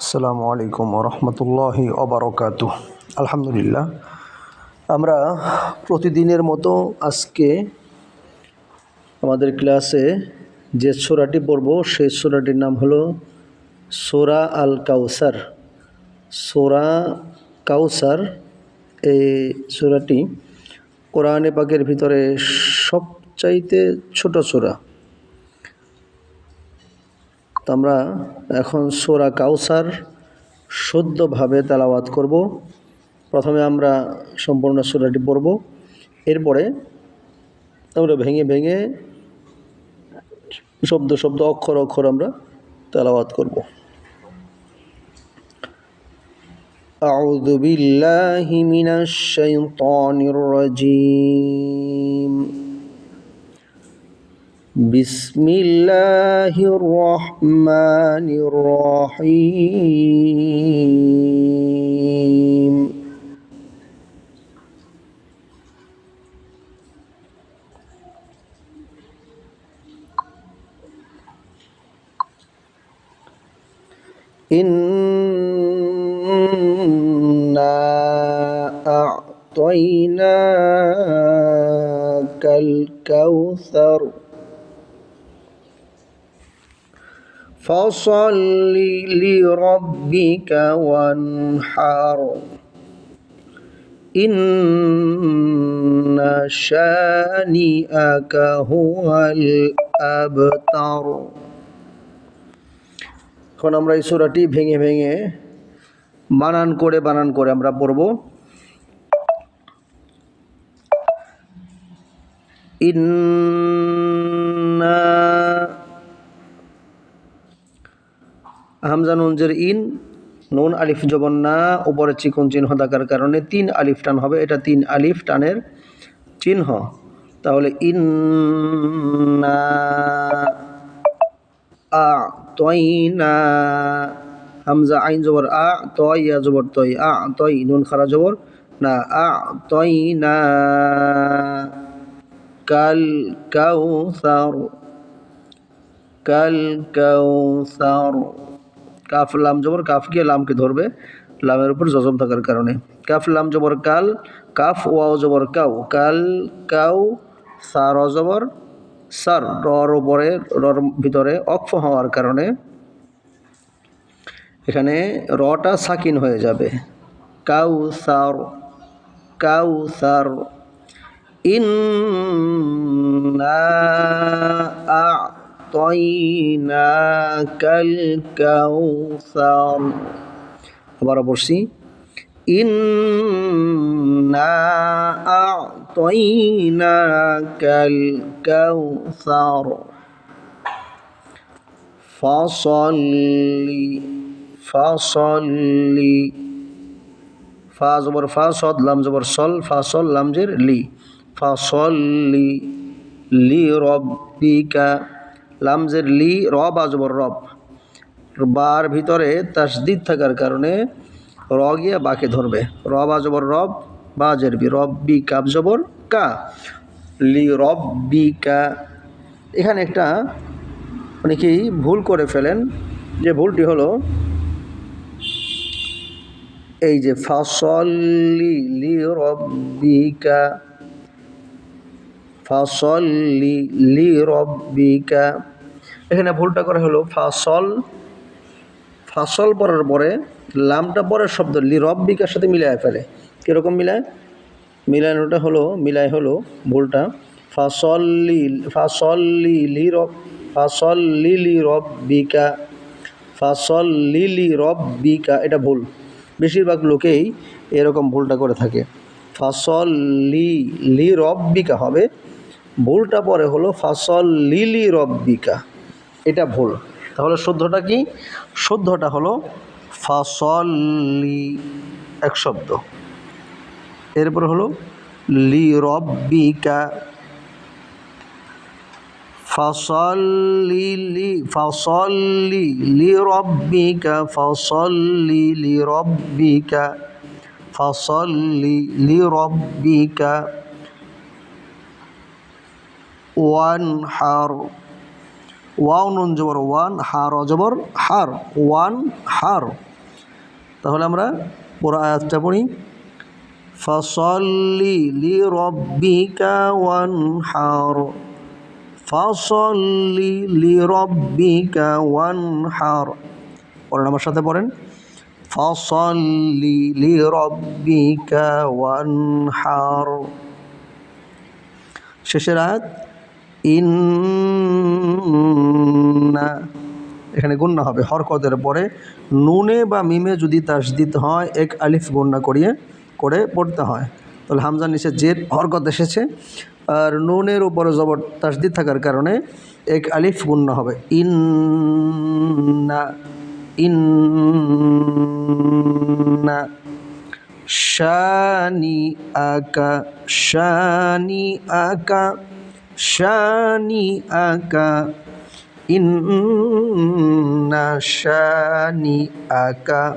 আসসালামু আলাইকুম রহমতুল্লাহি অবরকাত আলহামদুলিল্লাহ, আমরা প্রতিদিনের মতো আজকে আমাদের ক্লাসে যে সোরাটি পড়ব, সেই সোরাটির নাম হলো সোরা আল কাউসার সোরা কাউসার, এই সোরাটি কোরআনে পাকের ভিতরে সবচাইতে ছোট সোরা। তো আমরা এখন সোরা কাউসার শুদ্ধভাবে তেলাওয়াত করব প্রথমে আমরা সম্পূর্ণ সোরাটি পড়ব এরপরে আমরা ভেঙে ভেঙে শব্দ শব্দ অক্ষর অক্ষর আমরা তেলাওয়াত করব أعوذ بالله من الشيطان الرجيم بسم الله الرحمن الرحيم إنا أعطيناك الكوثر فصل لربك وانحر إن شانئك هو الأبتر এখন আমরা এই সুরাটি ভেঙে ভেঙে বানান করে বানান করে আমরা পড়ব ইন্না হামজা নুনজের ইন, নুন, আলিফ, জবন, না, উপরে চিকন চিহ্ন থাকার কারণে তিন আলিফ টান হবে। এটা তিন আলিফ টানের চিহ্ন। তাহলে ইন আ হামজা আইন জবর আ তয় ইয়া জবর তয়, আ তয়, নুন খারা জবর, না, আ তয়না, কাল কাউসার, কাল কাউ কাউসার। কাফ, লাম জবর কাফ গিয়ে লামকে ধরবে। লামের উপর জজম থাকার কারণে। কাফ, লাম জবর কাল, কাফ, ওয়াও জবর কাউ। কাল, কাউ, সার জবর, সার, রর উপরে, রর ভিতরে অক্ফ হওয়ার কারণে এখানে রটা সাকিন হয়ে যাবে। কাউ, সার কাউ, সার, ইন্না আ আ'তাইনাকাল কাউসার আবার পড়ছি, ইন্না আ'তাইনাকাল কাউসার ফসল্লি ফসল্লি। ফা জবর ফা সদ লাম জবর সল, ফাসল লামজের লি। ফসল্লি লি রব্বিকা। লামজের লি রব আজবর রব। বার ভিতরে তাসদিদ থাকার কারণে র গিয়া বাকে ধরবে। রব আজবর রব, বা জেরবি রব্বি কাব জবর কা। লি রব বি কা। এখানে একটা অনেকেই ভুল করে ফেলেন? যে ভুলটি হলো এই যে, ফাসল্লি লি রব্বিকা ফাসল্লি লি রব্বিকা এখানে ভুলটা করা হলো, ফাসল ফাসল পরের পরে লামটা পরের শব্দ লি রব্বিকার সাথে মিলায় ফেলে। কীরকম মিলায়? মিলানোটা হলো, মিলায় হলো ভুলটা। ফাসল্লি ফাসল্লি লি রব ফাসল্লি লি রব্বিকা ফাসল্লি লি রব্বিকা এটা ভুল। বেশিরভাগ লোকেই এরকম ভুলটা করে থাকে। ফাসল লি লি রব্বিকা হবে। ভুলটা পরে হলো, ফাসল লিলি রব্বিকা। এটা ভুল। তাহলে শুদ্ধটা কি? শুদ্ধটা হলো ফাসল্লি এক শব্দ। এরপর হলো, লি রব্বিকা। ফসল্লি লি ফসল্লি লি রব্বিকা ফসল্লি লি রব্বিকা। ফসল্লি লি রব্বিকা। ওয়ান হার, ওয়াও নুন জবর, ওয়ান হার অজবর হার, ওয়ান হার। তাহলে আমরা পুরো আয়াতটা পড়ি। ফসল্লি লি রব্বিকা ওয়ানহার ফসল্লি লি রব্বিকা ওয়ানহার পড়েন আমার সাথে পড়েন। ফসল্লি লি রব্বিকা ওয়ানহার শেষের আয়াত ইন্না। এখানে গুন্না হবে, হরকতের পরে নুনে বা মিমে যদি তাসদিদ হয়, এক আলিফ গুন্না করিয়ে, করে পড়তে হয়। তাহলে হামজার নিচে জেদ, হরকত এসেছে। আর নুনের উপরে জবর তাসদিদ থাকার কারণে এক আলিফ গুন্না হবে। ইন্না ইন্না। শানি আকা শানি আকা শানি আকা। ইন্না শানি আকা।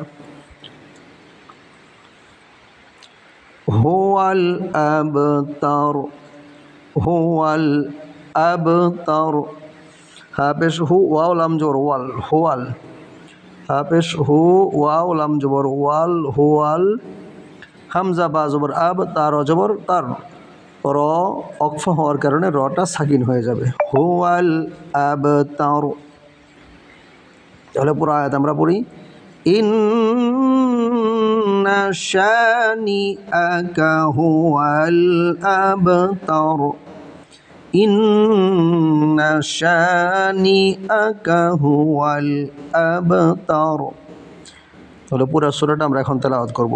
হুয়াল আবতার হুয়াল আবতার। হাফেজ হু, ওয়াও, লাম, জবর, ওয়াল, হুয়াল। হাফেজ হু, ওয়াও, লাম, জবর, ওয়াল, হুয়াল। হামজা, বা, জবর আব তার অজবর তার। র অক্ফ হওয়ার কারণে রটা সাকিন হয়ে যাবে। হুয়াল আব তার তাহলে পুরো আয়াত আমরা পড়ি, ইন্না শানি আকা হুয়াল আব তার ইন্না শানি আকা তাহলে পুরো সুরাটা আমরা এখন তেলাওয়াত করব।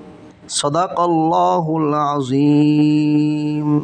صدق اللہ العظیم۔